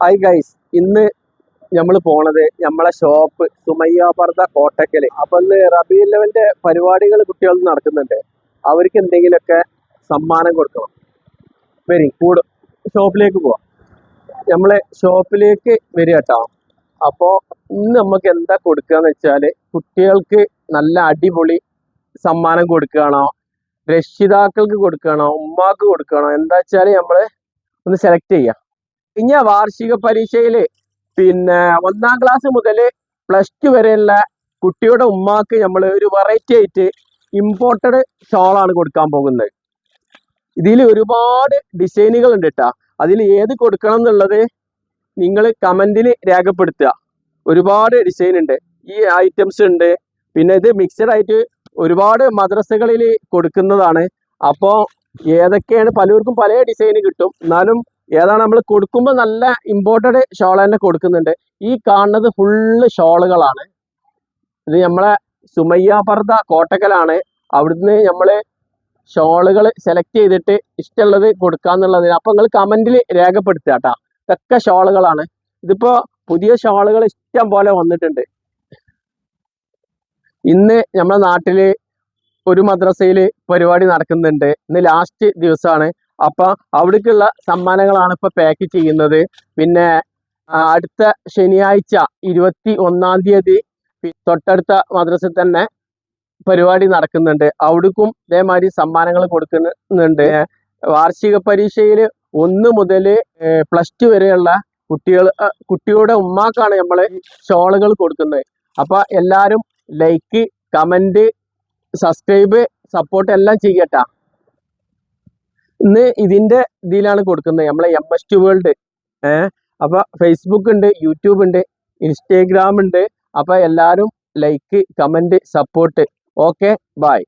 Hi guys ഇന്ന് നമ്മൾ പോണത് നമ്മളെ ഷോപ്പ് സുമയ്യ കോട്ടക്കൽ. അപ്പൊ ഇന്ന് റബി ലെവലിന്റെ പരിപാടികൾ കുട്ടികൾ നടക്കുന്നുണ്ട്. അവർക്ക് എന്തെങ്കിലുമൊക്കെ സമ്മാനം കൊടുക്കണം. വരി കൂടു ഷോപ്പിലേക്ക് പോവാം. നമ്മളെ ഷോപ്പിലേക്ക് വരിക കേട്ടോ അപ്പോൾ ഇന്ന് നമുക്ക് എന്താ കൊടുക്കുകയെന്ന് വെച്ചാൽ കുട്ടികൾക്ക് നല്ല അടിപൊളി സമ്മാനം കൊടുക്കുകയാണോ രക്ഷിതാക്കൾക്ക് കൊടുക്കുകയാണോ ഉമ്മാക്ക് കൊടുക്കുകയാണോ എന്താ വെച്ചാൽ നമ്മൾ ഒന്ന് സെലക്ട് ചെയ്യാം. കഴിഞ്ഞ വാർഷിക പരീക്ഷയിൽ പിന്നെ ഒന്നാം ക്ലാസ് മുതൽ പ്ലസ് ടു വരെയുള്ള കുട്ടിയുടെ ഉമ്മാക്ക് നമ്മൾ ഒരു വെറൈറ്റി ആയിട്ട് ഇമ്പോർട്ടഡ് ഷോളാണ് കൊടുക്കാൻ പോകുന്നത്. ഇതിൽ ഒരുപാട് ഡിസൈനുകൾ ഉണ്ട് കേട്ടോ അതിൽ ഏത് കൊടുക്കണം എന്നുള്ളത് നിങ്ങൾ കമന്റിൽ രേഖപ്പെടുത്തുക. ഒരുപാട് ഡിസൈൻ ഉണ്ട്. ഈ ഐറ്റംസ് ഉണ്ട്. പിന്നെ ഇത് മിക്സഡ് ആയിട്ട് ഒരുപാട് മദ്രസകളിൽ കൊടുക്കുന്നതാണ്. അപ്പോൾ ഏതൊക്കെയാണ് പലർക്കും പല ഡിസൈന് കിട്ടും. എന്നാലും ഏതാണ് നമ്മൾ കൊടുക്കുമ്പോൾ നല്ല ഇമ്പോർട്ടഡ് ഷോൾ തന്നെ കൊടുക്കുന്നുണ്ട്. ഈ കാണുന്നത് ഫുള്ള് ഷോളുകളാണ് ഇത് നമ്മളെ സുമയ്യ പർദ കോട്ടക്കലാണ്. അവിടുന്ന് നമ്മൾ ഷോളുകൾ സെലക്ട് ചെയ്തിട്ട് ഇഷ്ടമുള്ളത് കൊടുക്കാന്നുള്ളതിന്. അപ്പം നിങ്ങൾ കമന്റിൽ രേഖപ്പെടുത്തുക കേട്ടോ. ഇതൊക്കെ ഷോളുകളാണ് ഇതിപ്പോൾ പുതിയ ഷോളുകൾ ഇഷ്ടം പോലെ വന്നിട്ടുണ്ട്. ഇന്ന് നമ്മുടെ നാട്ടിൽ ഒരു മദ്രസയിൽ പരിപാടി നടക്കുന്നുണ്ട്. ഇന്ന് ലാസ്റ്റ് ദിവസമാണ് അപ്പൊ അവിടേക്കുള്ള സമ്മാനങ്ങളാണ് ഇപ്പൊ പാക്ക് ചെയ്യുന്നത്. പിന്നെ അടുത്ത ശനിയാഴ്ച ഇരുപത്തി ഒന്നാം തീയതി തൊട്ടടുത്ത മദ്രസയിൽ തന്നെ പരിപാടി നടക്കുന്നുണ്ട്. അവിടേക്കും ഇതേമാതിരി സമ്മാനങ്ങൾ കൊടുക്കുന്നുണ്ട്. വാർഷിക പരീക്ഷയിൽ ഒന്ന് മുതൽ പ്ലസ് ടു വരെയുള്ള കുട്ടികൾ കുട്ടികളുടെ ഉമ്മാക്കാണ് നമ്മൾ ഷോളുകൾ കൊടുക്കുന്നത്. അപ്പൊ എല്ലാവരും ലൈക്ക് കമന്റ് സബ്സ്ക്രൈബ് സപ്പോർട്ട് എല്ലാം ചെയ്യട്ടാ. ഇന്ന് ഇതിന്റെ ഇതിലാണ് കൊടുക്കുന്നത്. നമ്മളെ എം എസ് ടു വേൾഡ് ഏഹ് അപ്പൊ ഫേസ്ബുക്ക് ഉണ്ട് യൂട്യൂബ് ഉണ്ട് ഇൻസ്റ്റാഗ്രാം ഉണ്ട്. അപ്പൊ എല്ലാവരും like comment support okay bye